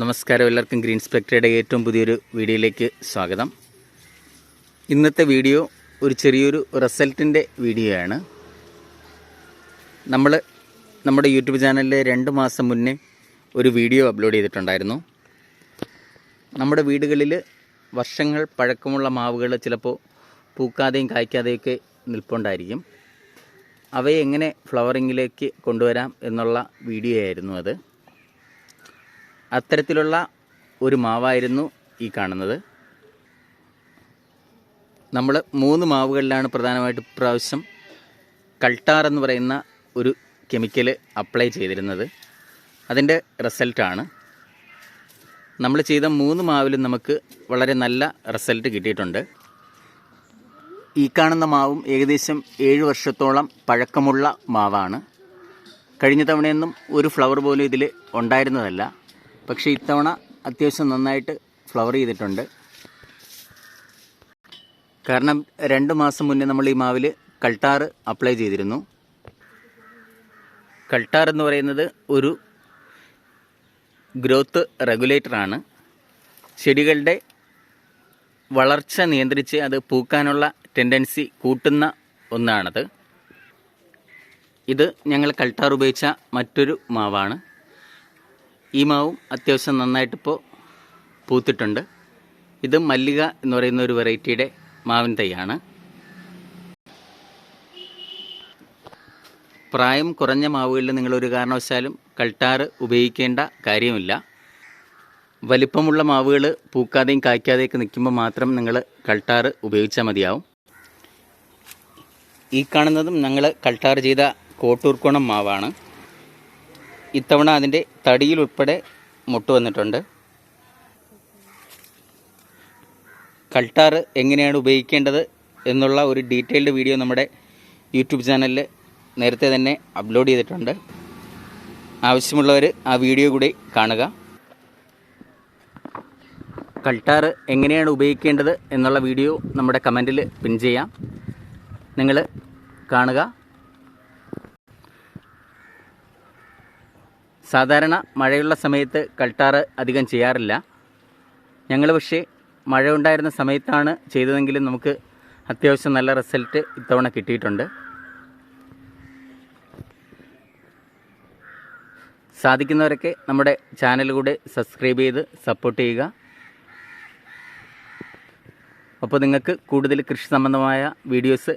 നമസ്കാരം എല്ലാവർക്കും ഗ്രീൻ സ്പെക്ടറുടെ ഏറ്റവും പുതിയൊരു വീഡിയോയിലേക്ക് സ്വാഗതം. ഇന്നത്തെ വീഡിയോ ഒരു ചെറിയൊരു റിസൾട്ടിന്റെ വീഡിയോയാണ്. നമ്മൾ നമ്മുടെ യൂട്യൂബ് ചാനലിൽ രണ്ട് മാസം മുന്നേ ഒരു വീഡിയോ അപ്ലോഡ് ചെയ്തിട്ടുണ്ടായിരുന്നു. നമ്മുടെ വീടുകളിൽ വർഷങ്ങൾ പഴക്കമുള്ള മാവുകൾ ചിലപ്പോൾ പൂക്കാതെയും കായ്ക്കാതെയൊക്കെ നിൽപ്പുണ്ടായിരിക്കും. അവയെ എങ്ങനെ ഫ്ലവറിങ്ങിലേക്ക് കൊണ്ടുവരാം എന്നുള്ള വീഡിയോ ആയിരുന്നു അത്. അത്തരത്തിലുള്ള ഒരു മാവായിരുന്നു ഈ കാണുന്നത്. നമ്മൾ മൂന്ന് മാവുകളിലാണ് പ്രധാനമായിട്ട് ഇപ്രാവശ്യം കൾട്ടാർ എന്ന് പറയുന്ന ഒരു കെമിക്കൽ അപ്ലൈ ചെയ്തിരുന്നത്. അതിന്റെ റിസൾട്ടാണ് നമ്മൾ ചെയ്ത മൂന്ന് മാവിലും നമുക്ക് വളരെ നല്ല റിസൾട്ട് കിട്ടിയിട്ടുണ്ട്. ഈ കാണുന്ന മാവും ഏകദേശം ഏഴ് വർഷത്തോളം പഴക്കമുള്ള മാവാണ്. കഴിഞ്ഞ തവണയൊന്നും ഒരു ഫ്ലവർ പോലും ഇതിൽ ഉണ്ടായിരുന്നതല്ല. പക്ഷേ ഇത്തവണ അത്യാവശ്യം നന്നായിട്ട് ഫ്ലവർ ചെയ്തിട്ടുണ്ട്. കാരണം രണ്ട് മാസം മുന്നേ നമ്മൾ ഈ മാവിൽ കൾട്ടാർ അപ്ലൈ ചെയ്തിരുന്നു. കൾട്ടാർ എന്ന് പറയുന്നത് ഒരു ഗ്രോത്ത് റെഗുലേറ്ററാണ് ചെടികളുടെ വളർച്ച നിയന്ത്രിച്ച് അത് പൂക്കാനുള്ള ടെൻഡൻസി കൂട്ടുന്ന ഒന്നാണത്. ഇത് ഞങ്ങൾ കൾട്ടാർ ഉപയോഗിച്ച മറ്റൊരു മാവാണ്. ഈ മാവും അത്യാവശ്യം നന്നായിട്ടിപ്പോൾ പൂത്തിട്ടുണ്ട്. ഇത് മല്ലിക എന്ന് പറയുന്ന ഒരു വെറൈറ്റിയുടെ മാവിൻ തൈയാണ്. പ്രായം കുറഞ്ഞ മാവുകളിൽ നിങ്ങളൊരു കാരണവശാലും കൾട്ടാർ ഉപയോഗിക്കേണ്ട കാര്യമില്ല. വലിപ്പമുള്ള മാവുകൾ പൂക്കാതെയും കായ്ക്കാതെയൊക്കെ നിൽക്കുമ്പോൾ മാത്രം നിങ്ങൾ കൾട്ടാർ ഉപയോഗിച്ചാൽ മതിയാവും. ഈ കാണുന്നതും ഞങ്ങൾ കൾട്ടാർ ചെയ്ത കോട്ടൂർക്കോണം മാവാണ്. ഇത്തവണ അതിന്റെ തടിയിൽ ഉൾപ്പെടെ മുട്ട് വന്നിട്ടുണ്ട്. കൾട്ടാർ എങ്ങനെയാണ് ഉപയോഗിക്കേണ്ടത് എന്നുള്ള ഒരു ഡീറ്റെയിൽഡ് വീഡിയോ നമ്മുടെ യൂട്യൂബ് ചാനലിൽ നേരത്തെ തന്നെ അപ്ലോഡ് ചെയ്തിട്ടുണ്ട്. ആവശ്യമുള്ളവർ ആ വീഡിയോ കൂടി കാണുക. കൾട്ടാർ എങ്ങനെയാണ് ഉപയോഗിക്കേണ്ടത് എന്നുള്ള വീഡിയോ നമ്മുടെ കമന്റിൽ പിൻ ചെയ്യാം. നിങ്ങൾ കാണുക. സാധാരണ മഴയുള്ള സമയത്ത് കൾട്ടാറ് അധികം ചെയ്യാറില്ല. ഞങ്ങൾ പക്ഷേ മഴ ഉണ്ടായിരുന്ന സമയത്താണ് ചെയ്തതെങ്കിലും നമുക്ക് അത്യാവശ്യം നല്ല റിസൾട്ട് ഇത്തവണ കിട്ടിയിട്ടുണ്ട്. സാധിക്കുന്നവരൊക്കെ നമ്മുടെ ചാനൽ കൂടെ സബ്സ്ക്രൈബ് ചെയ്ത് സപ്പോർട്ട് ചെയ്യുക. അപ്പോൾ നിങ്ങൾക്ക് കൂടുതൽ കൃഷി സംബന്ധമായ വീഡിയോസ്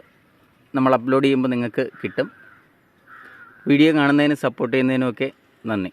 നമ്മൾ അപ്ലോഡ് ചെയ്യുമ്പോൾ നിങ്ങൾക്ക് കിട്ടും. വീഡിയോ കാണുന്നതിനും സപ്പോർട്ട് ചെയ്യുന്നതിനുമൊക്കെ നന്ദി.